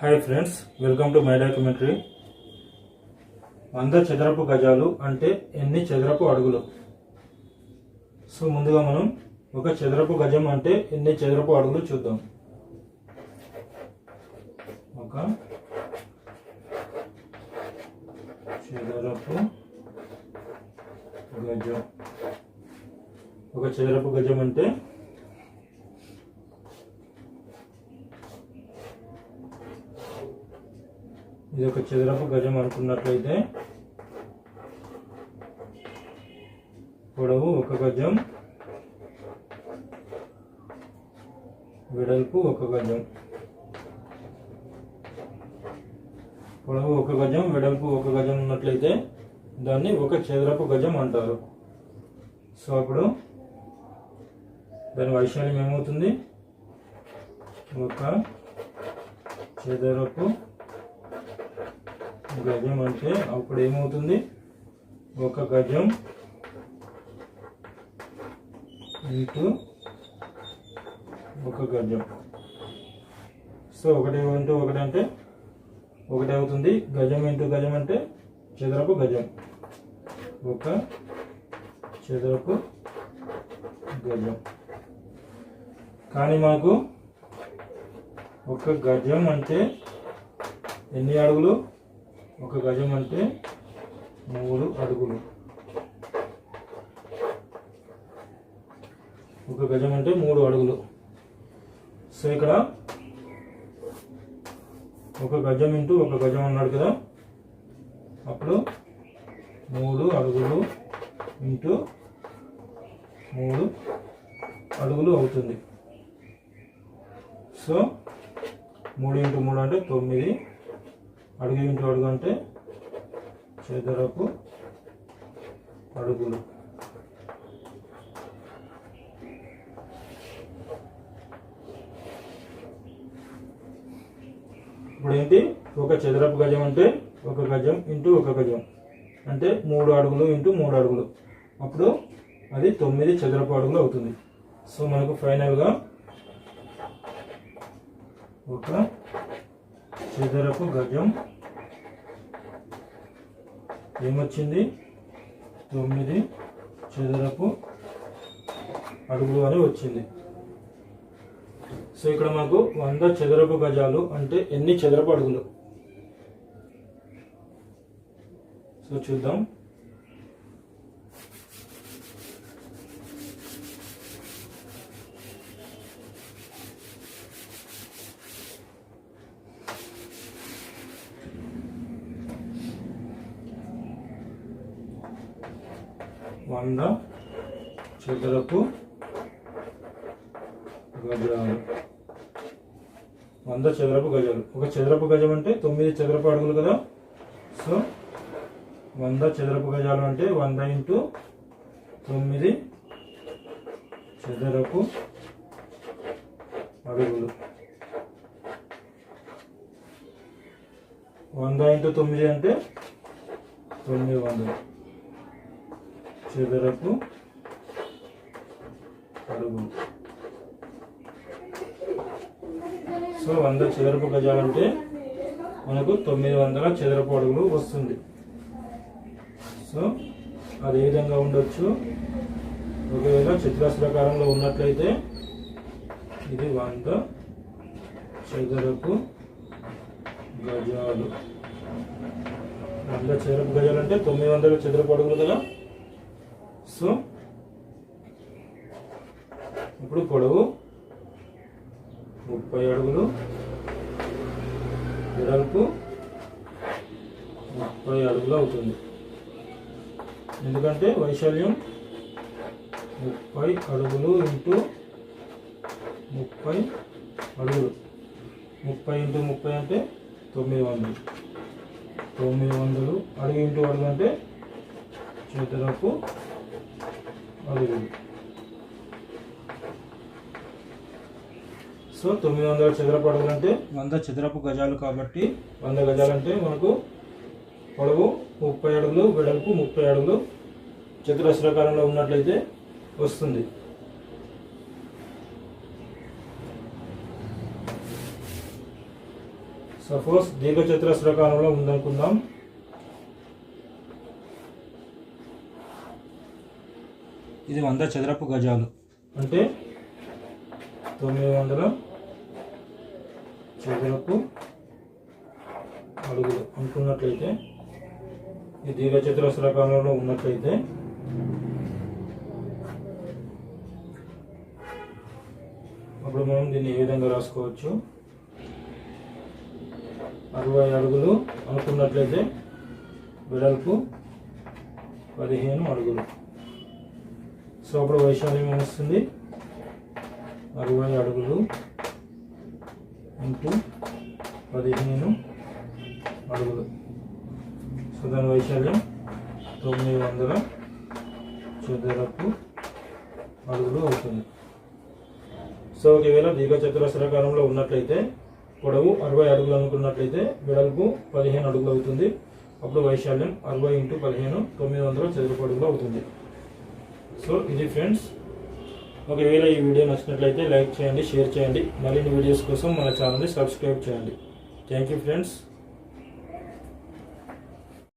Hi friends welcome to my documentary వంద చదరపు గజాలు అంటే ఎన్ని చదరపు అడుగులు? సో ముందుగా మనం ఒక చదరపు గజం అంటే ఎన్ని చదరపు అడుగులు చూద్దాం. ఒక చదరపు గజం. ఒక చదరపు గజం అంటే ఇది ఒక చదరపు గజం అనుకున్నట్లయితే పొడవు ఒక గజం వెడల్పు ఒక గజం. పొడవు ఒక గజం వెడల్పు ఒక గజం ఉన్నట్లయితే దాన్ని ఒక చదరపు గజం అంటారు. సో అప్పుడు దాని వైశాల్యం ఏమవుతుంది? ఒక చదరపు గజం అంటే అప్పుడు ఏమవుతుంది? ఒక గజం ఇంటూ ఒక గజం. సో ఒకటి ఇంటూ ఒకటి అంటే ఒకటి అవుతుంది. గజం ఇంటూ గజం అంటే చదరపు గజం. ఒక చదరపు గజం. కానీ మాకు ఒక గజం అంటే ఎన్ని అడుగులు? ఒక గజం అంటే మూడు అడుగులు. ఒక గజం అంటే మూడు అడుగులు. సో ఇక్కడ ఒక గజం ఇంటూ ఒక గజం అన్నాడు కదా. అప్పుడు మూడు అడుగులు ఇంటూ మూడు అడుగులు అవుతుంది. సో మూడు ఇంటూ మూడు అంటే తొమ్మిది అడుగు ఇంటూ అడుగు అంటే చదరపు అడుగులు. ఇప్పుడు ఏంటి ఒక చదరపు గజం అంటే ఒక గజం ఇంటూ ఒక గజం. అంటే మూడు అడుగులు ఇంటూ మూడు అడుగులు. అప్పుడు అది తొమ్మిది చదరపు అడుగులు అవుతుంది. సో మనకు ఫైనల్గా ఒక చదరపు గజం. ఏమొచ్చింది? తొమ్మిది. చదరపు అడుగులు అని వచ్చింది. సో ఇక్కడ మనకు వంద చదరపు గజాలు అంటే ఎన్ని చదరపు అడుగులు? సో చూద్దాం. వంద చదరపు గజాలు. వంద చదరపు గజాలు. ఒక చదరపు గజం అంటే తొమ్మిది చదరపు అడుగులు కదా? సో వంద చదరపు గజాలు అంటే వంద ఇంటూ తొమ్మిది చదరపు అడుగులు. వంద ఇంటూ తొమ్మిది అంటే తొమ్మిది వందలు. చదరపు అడుగు. సో వంద చదరపు గజాలంటే మనకు తొమ్మిది వందల చదరపు అడుగులు వస్తుంది. సో అది ఏ విధంగా ఉండొచ్చు? ఒకవేళ చతురస్రాకారంలో ఉన్నట్లయితే ఇది వంద చదరపు గజాలు. వంద చదరపు గజాలు అంటే తొమ్మిది వందల చదరపు అడుగులు కదా? సో ఇప్పుడు పొడవు ముప్పై అడుగులు. వెడల్పు ముప్పై అడుగులు అవుతుంది. ఎందుకంటే వైశాల్యం ముప్పై అడుగులు ఇంటూ ముప్పై అడుగులు. ముప్పై ఇంటూ ముప్పై అంటే తొమ్మిది వందలు. తొమ్మిది వందలు అడుగు ఇంటూ అడుగు అంటే చదరపు సో తొమ్మిది వందల చదరపు అడుగులు అంటే వంద చదరపు గజాలు కాబట్టి వంద గజాలు అంటే మనకు పొడవు ముప్పై అడుగులు వెడల్పు ముప్పై అడుగులు చతురస్రాకారంలో ఉన్నట్లయితే వస్తుంది. సపోజ్ దీర్ఘచతురస్రాకారంలో ఉందనుకుందాం. ఇది వంద చదరపు గజాలు. అంటే తొమ్మిది వందల చదరపు అడుగులు అనుకున్నట్లయితే ఈ దీర్ఘచతురస్రాకారంలో ఉన్నట్లయితే అప్పుడు మనం దీన్ని ఏ విధంగా రాసుకోవచ్చు? అరవై అడుగులు అనుకున్నట్లయితే వెడల్పు పదిహేను అడుగులు. సో అప్పుడు వైశాల్యం వస్తుంది అరవై అడుగులు ఇంటూ పదిహేను అడుగులు. సో దాని వైశాల్యం తొమ్మిది వందల చదరపు అడుగులు అవుతుంది. సో ఒకవేళ దీర్ఘచతురస్రాకారంలో ఉన్నట్లయితే పొడవు అరవై అడుగులు అనుకున్నట్లయితే వెడల్పు పదిహేను అడుగులు అవుతుంది. అప్పుడు వైశాల్యం అరవై ఇంటూ పదిహేను తొమ్మిది వందల చదరపు అడుగులు అవుతుంది. సో ఇది ఫ్రెండ్స్ ఒకవేళ ఈ వీడియో నచ్చినట్లయితే లైక్ చేయండి షేర్ చేయండి. మరిన్ని వీడియోస్ కోసం మన ఛానల్ని సబ్స్క్రైబ్ చేయండి. Thank you friends.